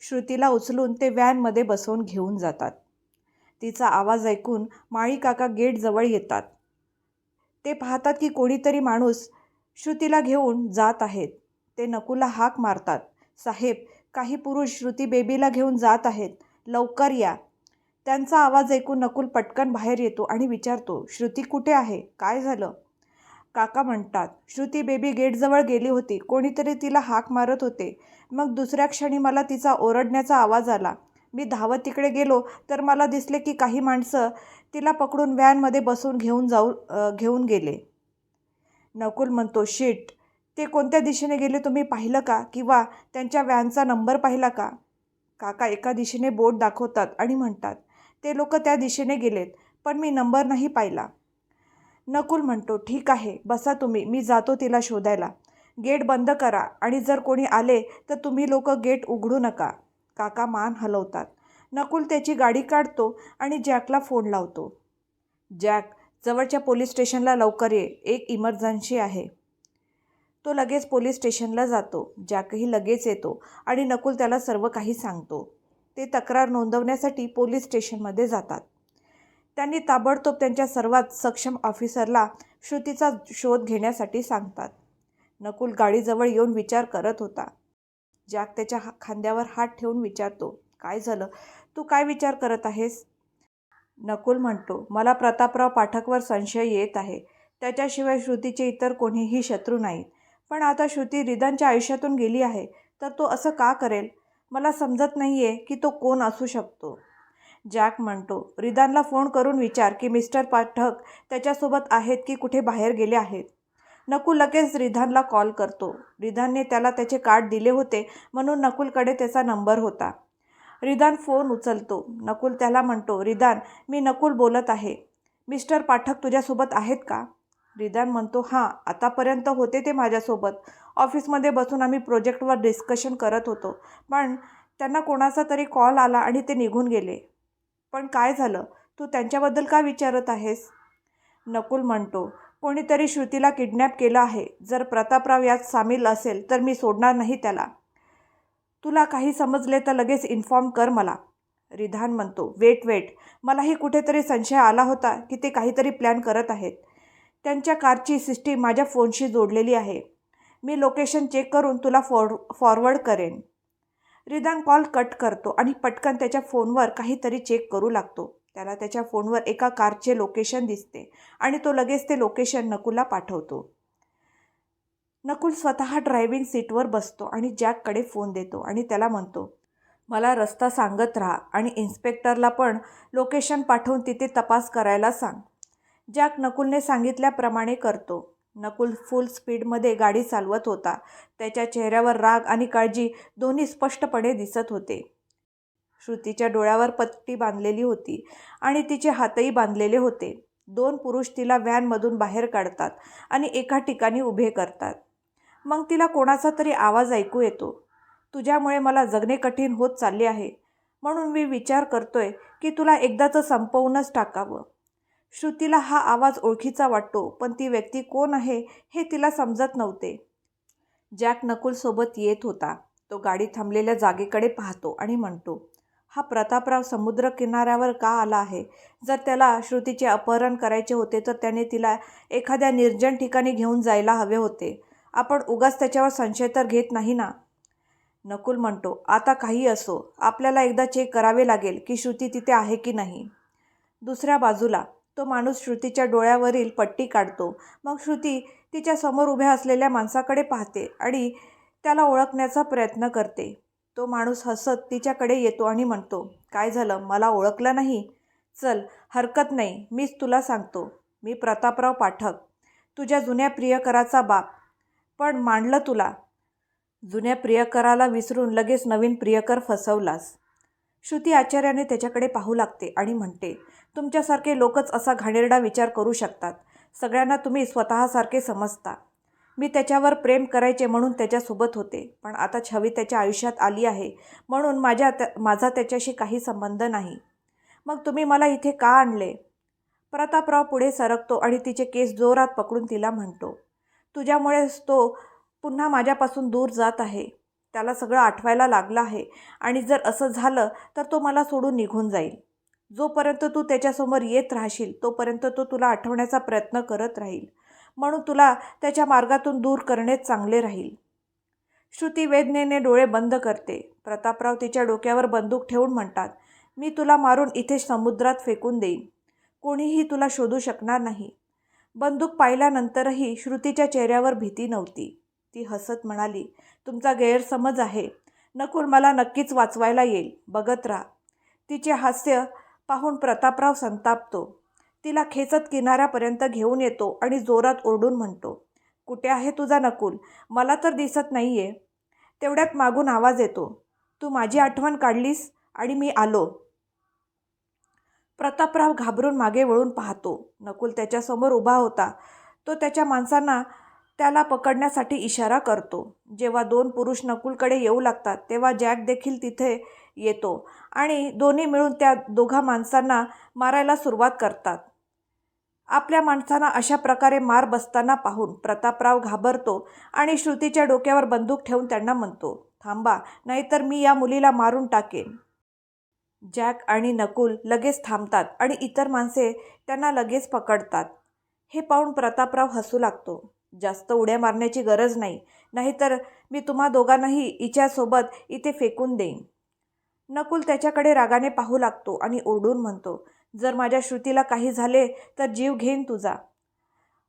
श्रुतीला उचलून ते व्हॅनमध्ये बसवून घेऊन जातात. तिचा आवाज ऐकून माळी काका गेटजवळ येतात. ते पाहतात की कोणीतरी माणूस श्रुतीला घेऊन जात आहेत. ते नकुला हाक मारतात. साहेब काही पुरुष श्रुती बेबीला घेऊन जात आहेत. लवकर या. त्यांचा आवाज ऐकून नकुल पटकन बाहेर येतो आणि विचारतो श्रुती कुठे आहे? काय झालं? काका म्हणतात श्रुती बेबी गेटजवळ गेली होती. कोणीतरी तिला हाक मारत होते. मग दुसऱ्या क्षणी मला तिचा ओरडण्याचा आवाज आला. मी धावत तिकडे गेलो तर मला दिसले की काही माणसं तिला पकडून व्हॅनमध्ये बसून घेऊन जाऊ घेऊन गेले. नकुल म्हणतो शिट ते कोणत्या दिशेने गेले तुम्ही पाहिलं का? किंवा त्यांच्या व्हॅनचा नंबर पाहिला का? काका एका दिशेने बोट दाखवतात आणि म्हणतात ते लोक त्या दिशेने गेलेत पण मी नंबर नाही पाहिला. नकुल म्हणतो ठीक आहे बसा तुम्ही मी जातो तिला शोधायला. गेट बंद करा आणि जर कोणी आले तर तुम्ही लोक गेट उघडू नका. काका मान हलवतात. नकुल त्याची गाडी काढतो आणि जॅकला फोन लावतो. जॅक जवळच्या पोलीस स्टेशनला लवकर ये एक इमर्जन्सी आहे. तो लगेच पोलीस स्टेशनला जातो. जॅकही लगेच येतो आणि नकुल त्याला सर्व काही सांगतो. ते तक्रार नोंदवण्यासाठी पोलीस स्टेशनमध्ये जातात. त्यांनी ताबडतोब त्यांच्या सर्वात सक्षम ऑफिसरला श्रुतीचा शोध घेण्यासाठी सांगतात. नकुल गाडीजवळ येऊन विचार करत होता. जॅक त्याच्या हा- खांद्यावर हात ठेवून विचारतो काय झालं? तू काय विचार करत आहेस? नकुल म्हणतो मला प्रतापराव पाठकवर संशय येत आहे. त्याच्याशिवाय श्रुतीचे इतर कोणीही शत्रू नाहीत. पण आता श्रुती रिदानच्या आयुष्यातून गेली आहे तर तो असं का करेल? मला समजत नाही आहे की तो कोण असू शकतो. जॅक म्हणतो. रिदानला फोन करून विचार की मिस्टर पाठक त्याच्यासोबत आहेत की कुठे बाहेर गेले आहेत? नकुल लगेच रिधानला कॉल करतो. रिधानने त्याला त्याचे कार्ड दिले होते म्हणून नकुलकडे त्याचा नंबर होता. रिदान फोन उचलतो. नकुल त्याला म्हणतो रिदान मी नकुल बोलत आहे. मिस्टर पाठक तुझ्यासोबत आहेत का? रिदान म्हणतो हां आतापर्यंत होते ते माझ्यासोबत. ऑफिसमध्ये बसून आम्ही प्रोजेक्टवर डिस्कशन करत होतो. पण त्यांना कोणाचा तरी कॉल आला आणि ते निघून गेले. पण काय झालं? तू त्यांच्याबद्दल का विचारत आहेस? नकुल म्हणतो कोणीतरी श्रुतीला किडनॅप केलं आहे. जर प्रतापराव यात सामील असेल तर मी सोडणार नाही त्याला. तुला काही समजले तर लगेच इन्फॉर्म कर मला. रिधान म्हणतो वेट वेट. मलाही कुठेतरी संशय आला होता की ते काहीतरी प्लॅन करत आहेत. त्यांच्या कारची सिस्टीम माझ्या फोनशी जोडलेली आहे. मी लोकेशन चेक करून तुला फॉर फॉरवर्ड करेन. रिदान कॉल कट करतो आणि पटकन त्याच्या फोनवर काहीतरी चेक करू लागतो. त्याला त्याच्या फोनवर एका कारचे लोकेशन दिसते आणि तो लगेच ते लोकेशन नकुलला पाठवतो. नकुल स्वतः ड्रायव्हिंग सीटवर बसतो आणि जॅककडे फोन देतो आणि त्याला म्हणतो मला रस्ता सांगत राहा आणि इन्स्पेक्टरला पण लोकेशन पाठवून तिथे तपास करायला सांग. जॅक नकुलने सांगितल्याप्रमाणे करतो. नकुल फुल स्पीडमध्ये गाडी चालवत होता. त्याच्या चेहऱ्यावर राग आणि काळजी दोन्ही स्पष्टपणे दिसत होते. श्रुतीच्या डोळ्यावर पट्टी बांधलेली होती आणि तिचे हातही बांधलेले होते. दोन पुरुष तिला व्हॅनमधून बाहेर काढतात आणि एका ठिकाणी उभे करतात. मग तिला कोणाचा तरी आवाज ऐकू येतो. तुझ्यामुळे मला जगणे कठीण होत चालले आहे. म्हणून मी विचार करतोय की तुला एकदाचं संपवूनच टाकावं. श्रुतीला हा आवाज ओळखीचा वाटतो पण ती व्यक्ती कोण आहे हे तिला समजत नव्हते. जॅक नकुलसोबत येत होता. तो गाडी थांबलेल्या जागेकडे पाहतो आणि म्हणतो हा प्रतापराव समुद्र किनाऱ्यावर का आला आहे? जर त्याला श्रुतीचे अपहरण करायचे होते तर त्याने तिला एखाद्या निर्जन ठिकाणी घेऊन जायला हवे होते. आपण उगाच त्याच्यावर संशय तर घेत नाही ना? नकुल म्हणतो आता काही असो. आपल्याला एकदा चेक करावे लागेल की श्रुती तिथे आहे की नाही. दुसऱ्या बाजूला तो माणूस श्रुतीच्या डोळ्यावरील पट्टी काढतो. मग श्रुती तिच्या समोर उभ्या असलेल्या माणसाकडे पाहते आणि त्याला ओळखण्याचा प्रयत्न करते. तो माणूस हसत तिच्याकडे येतो आणि म्हणतो काय झालं? मला ओळखलं नाही. चल हरकत नाही. मीच तुला सांगतो. मी प्रतापराव पाठक. तुझ्या जुन्या प्रियकराचा बाप. पण मांडलं तुला. जुन्या प्रियकराला विसरून लगेच नवीन प्रियकर फसवलास. श्रुती आचार्याने त्याच्याकडे पाहू लागते आणि म्हणते तुमच्यासारखे लोकच असा घाणेरडा विचार करू शकतात. सगळ्यांना तुम्ही स्वतःसारखे समजता. मी त्याच्यावर प्रेम करायचे म्हणून त्याच्यासोबत होते पण आता छवी त्याच्या आयुष्यात आली आहे म्हणून माझ्या त्या माझा त्याच्याशी काही संबंध नाही. मग तुम्ही मला इथे का आणले? प्रतापराव पुढे सरकतो आणि तिचे केस जोरात पकडून तिला म्हणतो तुझ्यामुळेच तो पुन्हा माझ्यापासून दूर जात आहे. त्याला सगळं आठवायला लागलं आहे आणि जर असं झालं तर तो मला सोडून निघून जाईल. जोपर्यंत तू त्याच्यासमोर येत राहशील तोपर्यंत तो तुला आठवण्याचा प्रयत्न करत राहील. म्हणून तुला त्याच्या मार्गातून दूर करणेच चांगले राहील. श्रुती वेदनेने डोळे बंद करते. प्रतापराव तिच्या डोक्यावर बंदूक ठेवून म्हणतात मी तुला मारून इथे समुद्रात फेकून देईन. कोणीही तुला शोधू शकणार नाही. बंदूक पाहिल्यानंतरही श्रुतीच्या चेहऱ्यावर भीती नव्हती. ती हसत म्हणाली तुमचा गैरसमज आहे. नकुल मला नक्कीच वाचवायला येईल. बघत राहा. तिचे हास्य पाहून प्रतापराव संतापतो. तिला खेचत किनाऱ्यापर्यंत घेऊन येतो आणि जोरात ओरडून म्हणतो कुठे आहे तुझा नकुल? मला तर दिसत नाही आहे तेवढ्यात मागून आवाज येतो तू माझी आठवण काढलीस आणि मी आलो. प्रतापराव घाबरून मागे वळून पाहतो. नकुल त्याच्यासमोर उभा होता. तो त्याच्या माणसांना त्याला पकडण्यासाठी इशारा करतो. जेव्हा दोन पुरुष नकुलकडे येऊ लागतात तेव्हा जॅक देखील तिथे येतो आणि दोन्ही मिळून त्या दोघा माणसांना मारायला सुरुवात करतात. आपल्या माणसांना अशा प्रकारे मार बसताना पाहून प्रतापराव घाबरतो आणि श्रुतीच्या डोक्यावर बंदूक ठेवून त्यांना म्हणतो थांबा नाहीतर मी या मुलीला मारून टाकेन. जॅक आणि नकुल लगेच थांबतात आणि इतर माणसे त्यांना लगेच पकडतात. हे पाहून प्रतापराव हसू लागतो. जास्त उड्या मारण्याची गरज नाही. नाहीतर मी तुम्हा दोघांनाही हिच्यासोबत इथे फेकून देईन. नकुल त्याच्याकडे रागाने पाहू लागतो आणि ओरडून म्हणतो जर माझ्या श्रुतीला काही झाले तर जीव घेईन तुझा.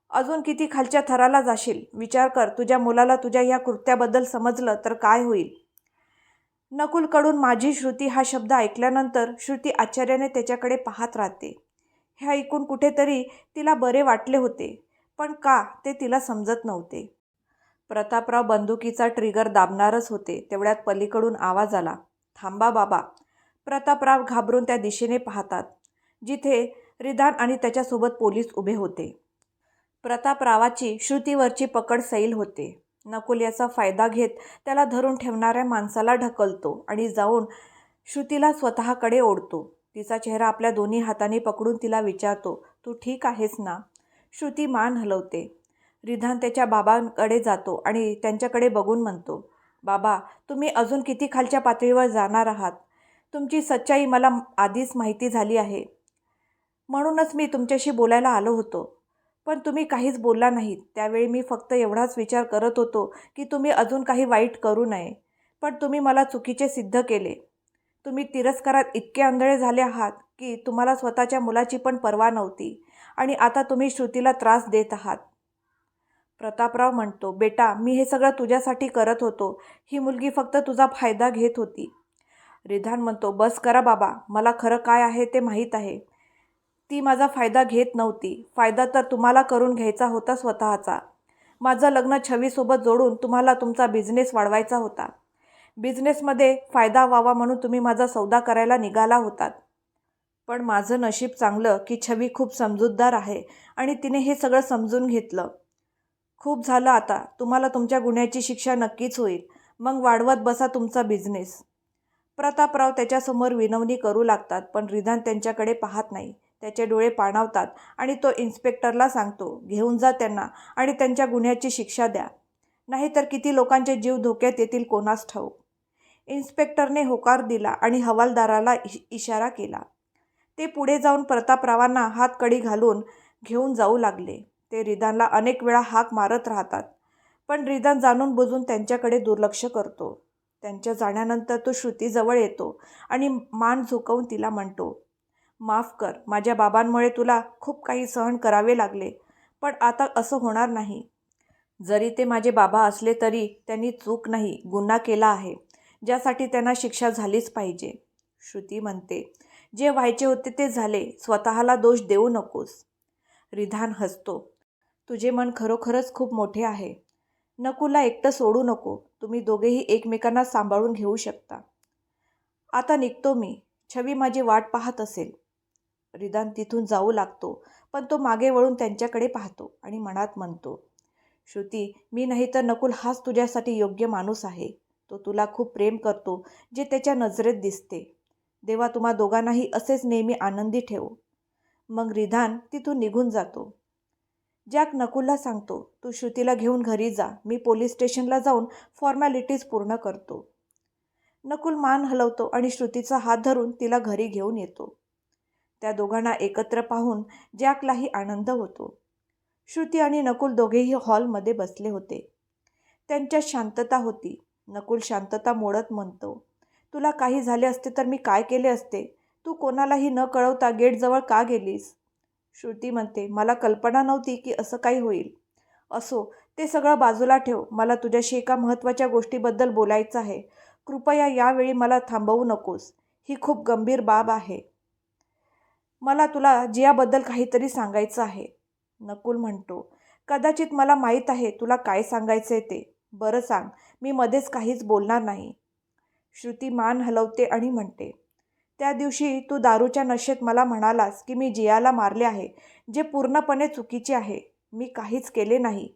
अजून किती खालच्या थराला जाशील? विचार कर तुझ्या मुलाला तुझ्या या कृत्याबद्दल समजलं तर काय होईल? नकुलकडून माझी श्रुती हा शब्द ऐकल्यानंतर श्रुती आश्चर्याने त्याच्याकडे पाहत राहते. हे ऐकून कुठेतरी तिला बरे वाटले होते पण का ते तिला समजत नव्हते. प्रतापराव बंदुकीचा ट्रिगर दाबणारच होते तेवढ्यात पलीकडून आवाज आला थांबा बाबा. प्रतापराव घाबरून त्या दिशेने पाहतात जिथे रिधान आणि त्याच्यासोबत पोलीस उभे होते. प्रतापरावाची श्रुतीवरची पकड सैल होते. नकुल याचा फायदा घेत त्याला धरून ठेवणाऱ्या माणसाला ढकलतो आणि जाऊन श्रुतीला स्वतःकडे ओढतो. तिचा चेहरा आपल्या दोन्ही हाताने पकडून तिला विचारतो तू ठीक आहेस ना? श्रुती मान हलवते. रिधान त्याच्या बाबांकडे जातो आणि त्यांच्याकडे बघून म्हणतो बाबा तुम्ही अजून किती खालच्या पातळीवर जाणार आहात? तुमची सच्चाई मला आधीच माहिती झाली आहे. म्हणूनच मी तुमच्याशी बोलायला आलो होतो. पण तुम्ही काहीच बोलला नाहीत. त्यावेळी मी फक्त एवढाच विचार करत होतो की तुम्ही अजून काही वाईट करू नये. पण तुम्ही मला चुकीचे सिद्ध केले. तुम्ही तिरस्कारात इतके आंधळे झाले आहात की तुम्हाला स्वतःच्या मुलाची पण पर्वा नव्हती आणि आता तुम्ही श्रुतीला त्रास देत आहात. प्रतापराव म्हणतो बेटा मी हे सगळं तुझ्यासाठी करत होतो. ही मुलगी फक्त तुझा फायदा घेत होती. रिधान म्हणतो बस करा बाबा मला खरं काय आहे ते माहीत आहे. ती माझा फायदा घेत नव्हती. फायदा तर तुम्हाला करून घ्यायचा होता स्वतःचा. माझं लग्न छवीसोबत जोडून तुम्हाला तुमचा बिझनेस वाढवायचा होता. बिझनेसमध्ये फायदा व्हावा म्हणून तुम्ही माझा सौदा करायला निघाला होतात. पण माझं नशीब चांगलं की छवी खूप समजूतदार आहे आणि तिने हे सगळं समजून घेतलं. खूप झालं आता. तुम्हाला तुमच्या गुन्ह्याची शिक्षा नक्कीच होईल. मग वाढवत बसा तुमचा बिझनेस. प्रतापराव त्याच्यासमोर विनवणी करू लागतात पण रिधान त्यांच्याकडे पाहत नाही. त्याचे डोळे पाणावतात आणि तो इन्स्पेक्टरला सांगतो घेऊन जा त्यांना आणि त्यांच्या गुन्ह्याची शिक्षा द्या. नाहीतर किती लोकांचे जीव धोक्यात येतील कोणास ठाऊक. इन्स्पेक्टरने होकार दिला आणि हवालदाराला इ इशारा केला. ते पुढे जाऊन प्रतापरावांना हातकडी घालून घेऊन जाऊ लागले. ते रिदानला अनेक वेळा हाक मारत राहतात पण रिदान जाणून बुजून त्यांच्याकडे दुर्लक्ष करतो. त्यांच्या जाण्यानंतर तो श्रुतीजवळ येतो आणि मान झुकवून तिला म्हणतो माफ कर माझ्या बाबांमुळे तुला खूप काही सहन करावे लागले पण आता असं होणार नाही. जरी ते माझे बाबा असले तरी त्यांनी चूक नाही गुन्हा केला आहे. ज्यासाठी त्यांना शिक्षा झालीच पाहिजे. श्रुती म्हणते जे व्हायचे होते ते झाले स्वतःला दोष देऊ नकोस. रिधान हसतो तुझे मन खरोखरच खूप मोठे आहे. नकुला एकटं सोडू नको. तुम्ही दोघेही एकमेकांना सांभाळून घेऊ शकता. आता निघतो मी. छवी माझी वाट पाहत असेल. रिदान तिथून जाऊ लागतो पण तो मागे वळून त्यांच्याकडे पाहतो आणि मनात म्हणतो श्रुती मी नाही तर नकुल हाच तुझ्यासाठी योग्य माणूस आहे. तो तुला खूप प्रेम करतो जे त्याच्या नजरेत दिसते. देवा तुम्हा दोघांनाही असेच नेहमी आनंदी ठेवो. मग रिधान तिथून निघून जातो. जॅक नकुलला सांगतो तू श्रुतीला घेऊन घरी जा. मी पोलीस स्टेशनला जाऊन फॉर्मॅलिटीज पूर्ण करतो. नकुल मान हलवतो आणि श्रुतीचा हात धरून तिला घरी घेऊन येतो. त्या दोघांना एकत्र पाहून जॅकलाही आनंद होतो. श्रुती आणि नकुल दोघेही हॉलमध्ये बसले होते. त्यांच्यात शांतता होती. नकुल शांतता मोडत म्हणतो. तुला काही झाले असते तर मी काय केले असते? तू कोणालाही न कळवता गेटजवळ का गेलीस? श्रुती म्हणते मला कल्पना नव्हती की असं काही होईल. असो ते सगळं बाजूला ठेव. मला तुझ्याशी एका महत्त्वाच्या गोष्टीबद्दल बोलायचं आहे. कृपया यावेळी मला थांबवू नकोस. ही खूप गंभीर बाब आहे. मला तुला जियाबद्दल काहीतरी सांगायचं आहे. नकुल म्हणतो कदाचित मला माहीत आहे. तुला काय सांगायचं आहे ते? बरं सांग मी मध्येच काहीच बोलणार नाही. श्रुती मान हलवते आणि म्हणते त्या दिवशी तू दारूच्या नशेत मला म्हणालास की मी जियाला मारले आहे जे पूर्णपणे चुकीचे आहे. मी काहीच केले नाही.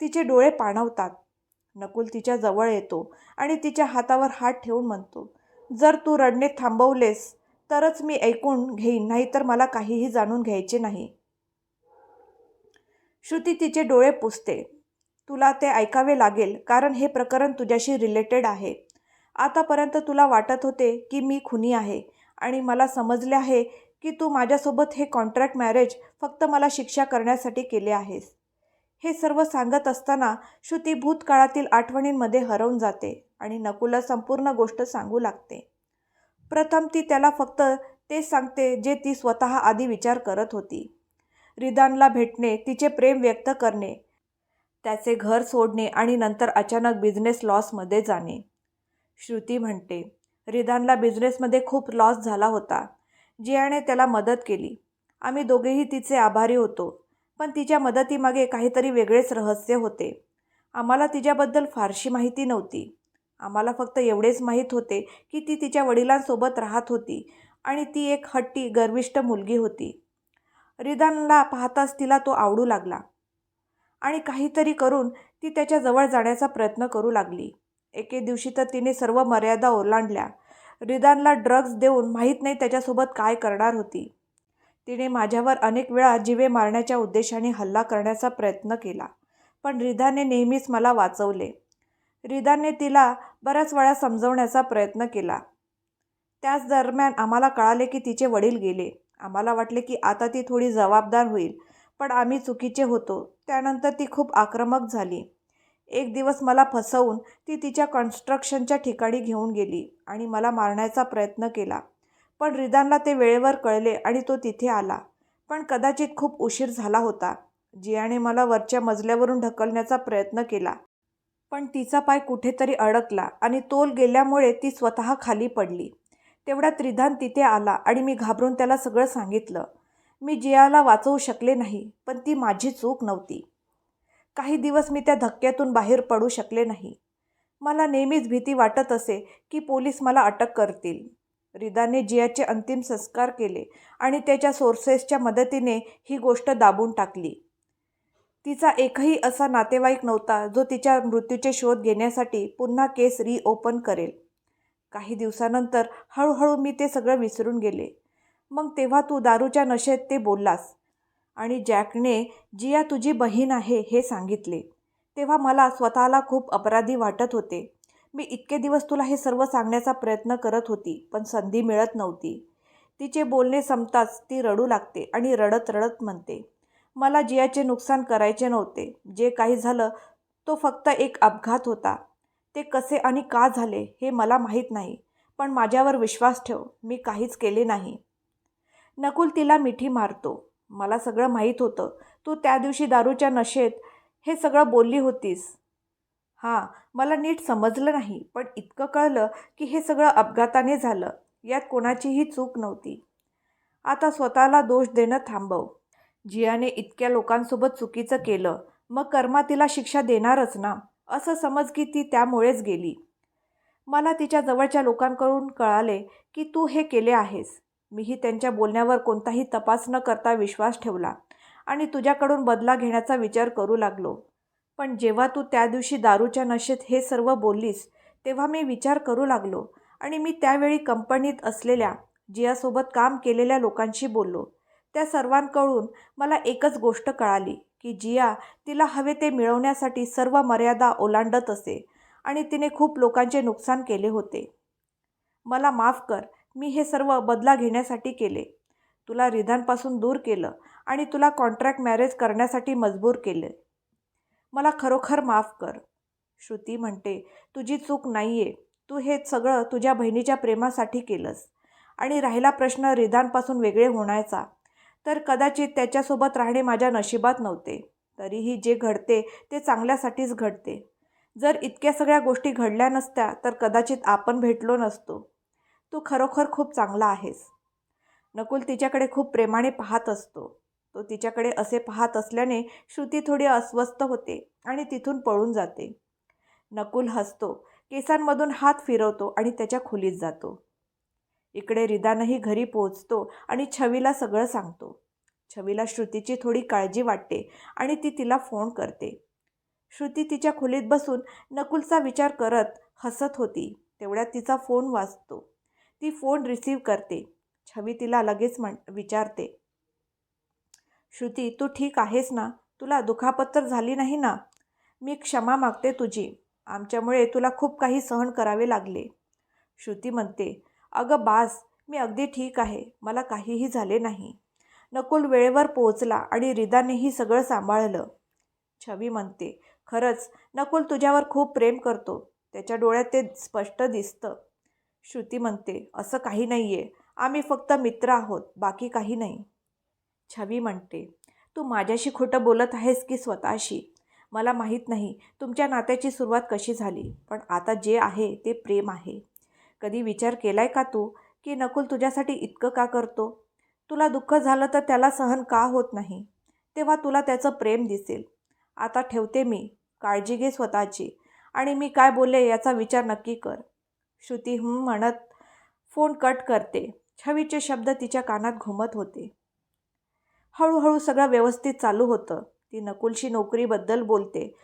तिचे डोळे पाणवतात. नकुल तिच्या जवळ येतो आणि तिच्या हातावर हात ठेवून म्हणतो जर तू रडणे थांबवलेस तरच मी ऐकून घेईन नाहीतर मला काहीही जाणून घ्यायचे नाही. श्रुती तिचे डोळे पुसते. तुला ते ऐकावे लागेल कारण हे प्रकरण तुझ्याशी रिलेटेड आहे. आतापर्यंत तुला वाटत होते की मी खुनी आहे आणि मला समजले आहे की तू माझ्यासोबत हे कॉन्ट्रॅक्ट मॅरेज फक्त मला शिक्षा करण्यासाठी केले आहेस. हे सर्व सांगत असताना श्रुती भूतकाळातील आठवणींमध्ये हरवून जाते आणि नकुला संपूर्ण गोष्ट सांगू लागते. प्रथम ती त्याला फक्त तेच सांगते जे ती स्वतः आधी विचार करत होती. रिदानला भेटणे तिचे प्रेम व्यक्त करणे त्याचे घर सोडणे आणि नंतर अचानक बिझनेस लॉसमध्ये जाणे. श्रुती म्हणते रिदानला बिझनेसमध्ये खूप लॉस झाला होता. जियाने त्याला मदत केली. आम्ही दोघेही तिचे आभारी होतो पण तिच्या मदतीमागे काहीतरी वेगळेच रहस्य होते. आम्हाला तिच्याबद्दल फारशी माहिती नव्हती. आम्हाला फक्त एवढेच माहीत होते की ती तिच्या वडिलांसोबत राहत होती आणि ती एक हट्टी गर्विष्ठ मुलगी होती. रिदानला पाहताच तिला तो आवडू लागला. आणि काहीतरी करून ती त्याच्याजवळ जाण्याचा प्रयत्न करू लागली. एके दिवशी तर तिने सर्व मर्यादा ओलांडल्या. रिदानला ड्रग्ज देऊन माहीत नाही त्याच्यासोबत काय करणार होती. तिने माझ्यावर अनेक वेळा जिवे मारण्याच्या उद्देशाने हल्ला करण्याचा प्रयत्न केला पण रिधाने नेहमीच मला वाचवले. रिदानने तिला बऱ्याच वेळा समजवण्याचा प्रयत्न केला. त्याच दरम्यान आम्हाला कळाले की तिचे वडील गेले. आम्हाला वाटले की आता ती थोडी जबाबदार होईल. पण आम्ही चुकीचे होतो. त्यानंतर ती खूप आक्रमक झाली. एक दिवस मला फसवून ती तिच्या कन्स्ट्रक्शनच्या ठिकाणी घेऊन गेली आणि मला मारण्याचा प्रयत्न केला. पण रिदानला ते वेळेवर कळले आणि तो तिथे आला. पण कदाचित खूप उशीर झाला होता. जियाने मला वरच्या मजल्यावरून ढकलण्याचा प्रयत्न केला. पण तिचा पाय कुठेतरी अडकला आणि तोल गेल्यामुळे ती स्वतः खाली पडली. तेवढ्यात रिधान तिथे आला आणि मी घाबरून त्याला सगळं सांगितलं. मी जियाला वाचवू शकले नाही पण ती माझी चूक नव्हती. काही दिवस मी त्या धक्क्यातून बाहेर पडू शकले नाही. मला नेहमीच भीती वाटत असे की पोलीस मला अटक करतील. रिदाने जियाचे अंतिम संस्कार केले आणि त्याच्या सोर्सेसच्या मदतीने ही गोष्ट दाबून टाकली. तिचा एकही असा नातेवाईक नव्हता जो तिच्या मृत्यूचे शोध घेण्यासाठी पुन्हा केस रिओपन करेल. काही दिवसानंतर हळूहळू मी ते सगळं विसरून गेले. मग तेव्हा तू दारूच्या नशेत ते बोललास. आणि जॅकने जिया तुझी बहीण आहे हे सांगितले. तेव्हा मला स्वतःला खूप अपराधी वाटत होते. मी इतके दिवस तुला हे सर्व सांगण्याचा प्रयत्न करत होती पण संधी मिळत नव्हती. तिचे बोलणे संपताच ती रडू लागते आणि रडत रडत म्हणते मला जियाचे नुकसान करायचे नव्हते. जे काही झालं तो फक्त एक अपघात होता. ते कसे आणि का झाले हे मला माहीत नाही. पण माझ्यावर विश्वास ठेव. मी काहीच केले नाही. नकुल तिला मिठी मारतो. मला सगळं माहीत होतं. तू त्या दिवशी दारूच्या नशेत हे सगळं बोलली होतीस. हां मला नीट समजलं नाही पण इतकं कळलं की हे सगळं अपघाताने झालं. यात कोणाचीही चूक नव्हती. आता स्वतःला दोष देणं थांबव. जियाने इतक्या लोकांसोबत चुकीचं केलं मग कर्मा तिला शिक्षा देणारच ना? असं समज की ती त्यामुळेच गेली. मला तिच्या जवळच्या लोकांकडून कळाले की तू हे केले आहेस. मीही त्यांच्या बोलण्यावर कोणताही तपास न करता विश्वास ठेवला आणि तुझ्याकडून बदला घेण्याचा विचार करू लागलो. पण जेव्हा तू त्या दिवशी दारूच्या नशेत हे सर्व बोललीस तेव्हा मी विचार करू लागलो आणि मी त्यावेळी कंपनीत असलेल्या जियासोबत काम केलेल्या लोकांशी बोललो. त्या सर्वांकडून मला एकच गोष्ट कळाली की जिया तिला हवे ते मिळवण्यासाठी सर्व मर्यादा ओलांडत असे आणि तिने खूप लोकांचे नुकसान केले होते. मला माफ कर मी हे सर्व बदला घेण्यासाठी केले. तुला रिधानपासून दूर केलं आणि तुला कॉन्ट्रॅक्ट मॅरेज करण्यासाठी मजबूर केले. मला खरोखर माफ कर. श्रुती म्हणते तुझी चूक नाही आहे तू हे सगळं तुझ्या बहिणीच्या प्रेमासाठी केलंस. आणि राहिला प्रश्न रिधानपासून वेगळे होण्याचा. तर कदाचित त्याच्यासोबत राहणे माझ्या नशिबात नव्हते. तरीही जे घडते ते चांगल्यासाठीच घडते. जर इतक्या सगळ्या गोष्टी घडल्या नसत्या तर कदाचित आपण भेटलो नसतो. तू खरोखर खूप चांगला आहेस. नकुल तिच्याकडे खूप प्रेमाने पाहत असतो. तो तिच्याकडे असे पाहत असल्याने श्रुती थोडी अस्वस्थ होते आणि तिथून पळून जाते. नकुल हसतो केसांमधून हात फिरवतो आणि त्याच्या खोलीत जातो. इकडे रिदानही घरी पोहोचतो आणि छवीला सगळं सांगतो. छवीला श्रुतीची थोडी काळजी वाटते आणि ती तिला फोन करते. श्रुती तिच्या खोलीत बसून नकुलचा विचार करत हसत होती. तेवढ्यात तिचा फोन वाजतो. ती फोन रिसीव करते. छवी तिला लगेच म्हण विचारते. श्रुती तू ठीक आहेस ना? तुला दुखापत तर झाली नाही ना? मी क्षमा मागते तुझी. आमच्यामुळे तुला खूप काही सहन करावे लागले. श्रुती म्हणते अगं बास मी अगदी ठीक आहे. मला काहीही झाले नाही. नकुल वेळेवर पोहोचला आणि रिदानेही सगळं सांभाळलं. छवी म्हणते खरंच नकुल तुझ्यावर खूप प्रेम करतो. त्याच्या डोळ्यात ते स्पष्ट दिसतं. श्रुती म्हणते असं काही नाही आहे आम्ही फक्त मित्र आहोत बाकी काही नाही. छवी म्हणते तू माझ्याशी खोटं बोलत आहेस की स्वतःशी? मला माहीत नाही तुमच्या नात्याची सुरुवात कशी झाली? पण आता जे आहे ते प्रेम आहे. कधी विचार केलाय का तू की नकुल तुझ्यासाठी इतकं का करतो? तुला दुःख झालं तर त्याला सहन का होत नाही? तेव्हा तुला त्याचं प्रेम दिसेल. आता ठेवते मी. काळजी घे स्वतःची. आणि मी काय बोलले याचा विचार नक्की कर. श्रुती म्हणत फोन कट करते. छवीचे शब्द तिच्या कानात घुमत होते. हळूहळू सगळं व्यवस्थित चालू होतं. ती नकुलशी नोकरीबद्दल बोलते.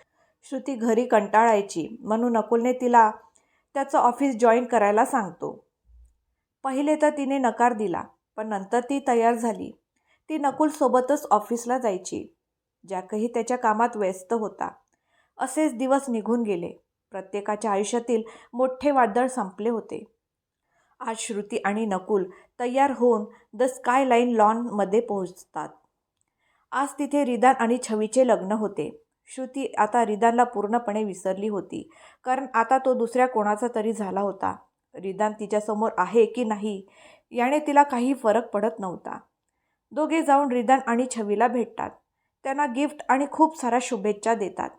श्रुती घरी कंटाळायची. म्हणून नकुलने तिला त्याचं ऑफिस जॉईन करायला सांगतो. पहिले तर तिने नकार दिला पण नंतर ती तयार झाली. ती नकुलसोबतच ऑफिसला जायची ज्याकही त्याच्या कामात व्यस्त होता. असेच दिवस निघून गेले. प्रत्येकाच्या आयुष्यातील मोठे वादळ संपले होते. आज श्रुती आणि नकुल तयार होऊन द स्काय लाईन लॉनमध्ये पोहोचतात. आज तिथे रिदान आणि छवीचे लग्न होते. श्रुती आता रिदानला पूर्णपणे विसरली होती कारण आता तो दुसऱ्या कोणाचा तरी झाला होता. रिदान तिच्यासमोर आहे की नाही याने तिला काही फरक पडत नव्हता. दोघे जाऊन रिदान आणि छवीला भेटतात. त्यांना गिफ्ट आणि खूप साऱ्या शुभेच्छा देतात.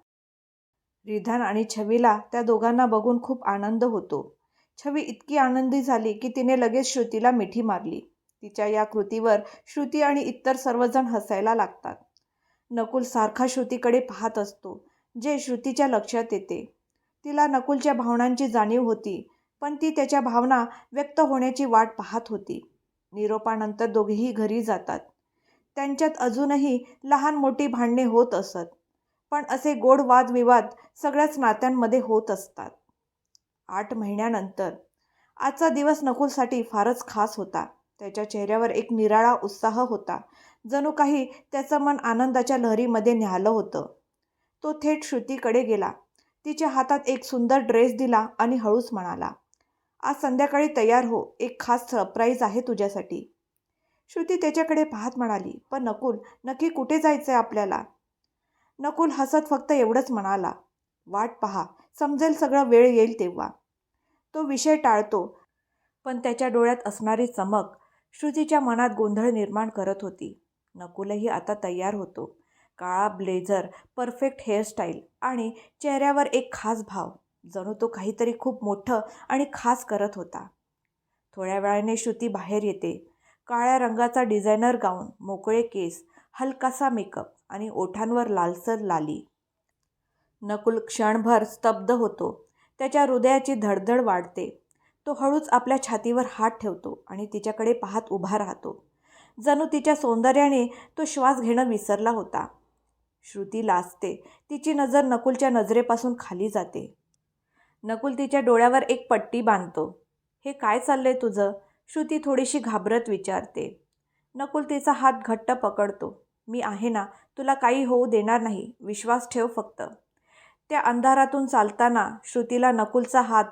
रिधान आणि छवीला त्या दोघांना बघून खूप आनंद होतो. छवी इतकी आनंदी झाली की तिने लगेच श्रुतीला मिठी मारली. तिच्या या कृतीवर श्रुती आणि इतर सर्वजण हसायला लागतात. नकुल सारखा श्रुतीकडे पाहत असतो जे श्रुतीच्या लक्षात येते. तिला नकुलच्या भावनांची जाणीव होती पण ती त्याच्या भावना व्यक्त होण्याची वाट पाहत होती. निरोपानंतर दोघेही घरी जातात. त्यांच्यात अजूनही लहान मोठी भांडणे होत असत. पण असे गोड वादविवाद सगळ्याच नात्यांमध्ये होत असतात. आठ महिन्यानंतर आजचा दिवस नकुलसाठी फारच खास होता. त्याच्या चेहऱ्यावर एक निराळा उत्साह होता. जणू काही त्याचं मन आनंदाच्या लहरीमध्ये न्याहालं होतं. तो थेट श्रुतीकडे गेला. तिच्या हातात एक सुंदर ड्रेस दिला आणि हळूच म्हणाला आज संध्याकाळी तयार हो. एक खास सरप्राईज आहे तुझ्यासाठी. श्रुती त्याच्याकडे पाहत म्हणाली पण नकुल नक्की कुठे जायचं आहे आपल्याला? नकुल हसत फक्त एवढंच म्हणाला वाट पहा समजेल सगळं वेळ येईल तेव्हा. तो विषय टाळतो पण त्याच्या डोळ्यात असणारी चमक श्रुतीच्या मनात गोंधळ निर्माण करत होती. नकुलही आता तयार होतो. काळा ब्लेझर परफेक्ट हेअरस्टाईल आणि चेहऱ्यावर एक खास भाव जणू तो काहीतरी खूप मोठं आणि खास करत होता. थोड्या वेळाने श्रुती बाहेर येते. काळ्या रंगाचा डिझायनर गाऊन मोकळे केस हलकासा मेकअप आणि ओठांवर लालसर लाली. नकुल क्षणभर स्तब्ध होतो. त्याच्या हृदयाची धडधड वाढते. तो हळूच आपल्या छातीवर हात ठेवतो आणि तिच्याकडे पाहत उभा राहतो. जणू तिच्या सौंदर्याने तो श्वास घेणं विसरला होता. श्रुती लाजते. तिची नजर नकुलच्या नजरेपासून खाली जाते. नकुल तिच्या डोळ्यावर एक पट्टी बांधतो. हे काय चाललंय तुझं? श्रुती थोडीशी घाबरत विचारते. नकुल तिचा हात घट्ट पकडतो. मी आहे ना तुला काही होऊ देणार नाही. विश्वास ठेव फक्त. त्या अंधारातून चालताना श्रुतीला नकुलचा हात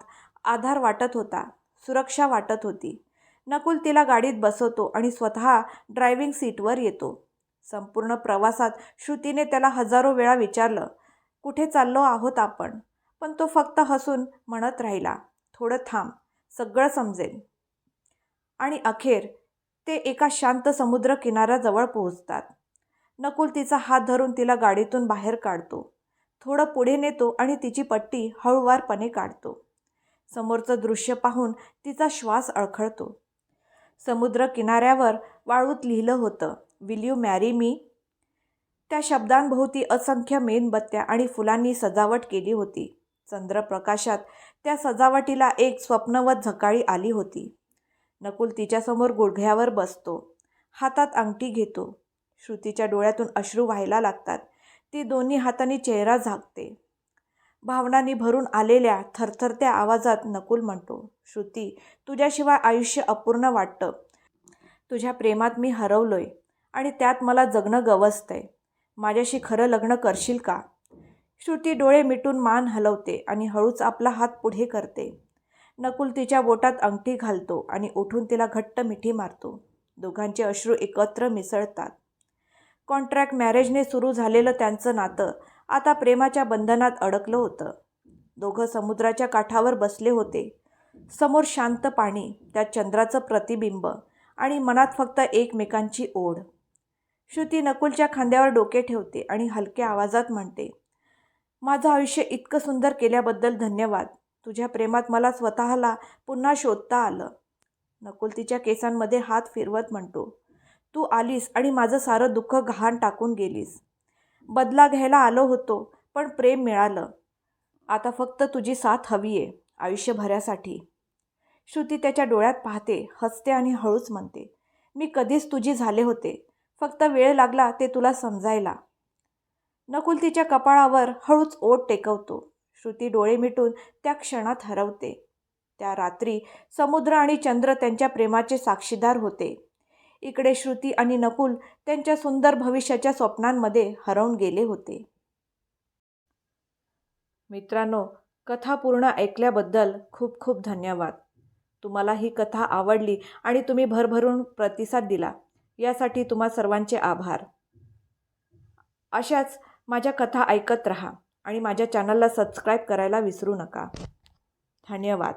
आधार वाटत होता. सुरक्षा वाटत होती. नकुल तिला गाडीत बसवतो आणि स्वतः ड्रायव्हिंग सीटवर येतो. संपूर्ण प्रवासात श्रुतीने त्याला हजारो वेळा विचारलं कुठे चाललो आहोत आपण? पण तो फक्त हसून म्हणत राहिला थोडं थांब सगळं समजेल. आणि अखेर ते एका शांत समुद्र किनाऱ्याजवळ पोहोचतात. नकुल तिचा हात धरून तिला गाडीतून बाहेर काढतो. थोडं पुढे नेतो आणि तिची पट्टी हळूवारपणे काढतो. समोरचं दृश्य पाहून तिचा श्वास अळखळतो. समुद्र किनाऱ्यावर वाळूत लिहिलं होतं विल यू मॅरी मी त्या शब्दांभोवती असंख्य मेणबत्त्या आणि फुलांनी सजावट केली होती. चंद्रप्रकाशात त्या सजावटीला एक स्वप्नवत झकाळी आली होती. नकुल तिच्यासमोर गुडघ्यावर बसतो. हातात अंगठी घेतो. श्रुतीच्या डोळ्यातून अश्रू व्हायला लागतात. ती दोन्ही हातांनी चेहरा झाकते. भावनांनी भरून आलेल्या थरथरत्या आवाजात नकुल म्हणतो श्रुती तुझ्याशिवाय आयुष्य अपूर्ण वाटतं. तुझ्या प्रेमात मी हरवलोय आणि त्यात मला जगणं गवसतंय. माझ्याशी खरं लग्न करशील का? श्रुती डोळे मिटून मान हलवते आणि हळूच आपला हात पुढे करते. नकुल तिच्या बोटात अंगठी घालतो आणि उठून तिला घट्ट मिठी मारतो. दोघांचे अश्रू एकत्र मिसळतात. कॉन्ट्रॅक्ट मॅरेजने सुरू झालेलं त्यांचं नातं आता प्रेमाच्या बंधनात अडकलं होतं. दोघं समुद्राच्या काठावर बसले होते. समोर शांत पाणी त्यात चंद्राचं प्रतिबिंब आणि मनात फक्त एकमेकांची ओढ. श्रुती नकुलच्या खांद्यावर डोके ठेवते आणि हलक्या आवाजात म्हणते माझं आयुष्य इतकं सुंदर केल्याबद्दल धन्यवाद. तुझ्या प्रेमात मला स्वतःला पुन्हा शोधता आलं. नकुल तिच्या केसांमध्ये हात फिरवत म्हणतो तू आलीस आणि माझं सारं दुःख गहाण टाकून गेलीस. बदला घ्यायला आलो होतो पण प्रेम मिळालं. आता फक्त तुझी साथ हवी आहे आयुष्यभरासाठी. श्रुती त्याच्या डोळ्यात पाहते हसते आणि हळूच म्हणते मी कधीच तुझी झाले होते. फक्त वेळ लागला ते तुला समजायला. नकुल तिच्या कपाळावर हळूच ओट टेकवतो. श्रुती डोळे मिटून त्या क्षणात हरवते. त्या रात्री समुद्र आणि चंद्र त्यांच्या प्रेमाचे साक्षीदार होते. इकडे श्रुती आणि नकुल त्यांच्या सुंदर भविष्याच्या स्वप्नांमध्ये हरवून गेले होते. मित्रांनो कथा पूर्ण ऐकल्याबद्दल खूप खूप धन्यवाद. तुम्हाला ही कथा आवडली आणि तुम्ही भरभरून प्रतिसाद दिला यासाठी तुम्हा सर्वांचे आभार. अशाच माझ्या कथा ऐकत रहा आणि माझ्या चॅनलला सबस्क्राईब करायला विसरू नका. धन्यवाद.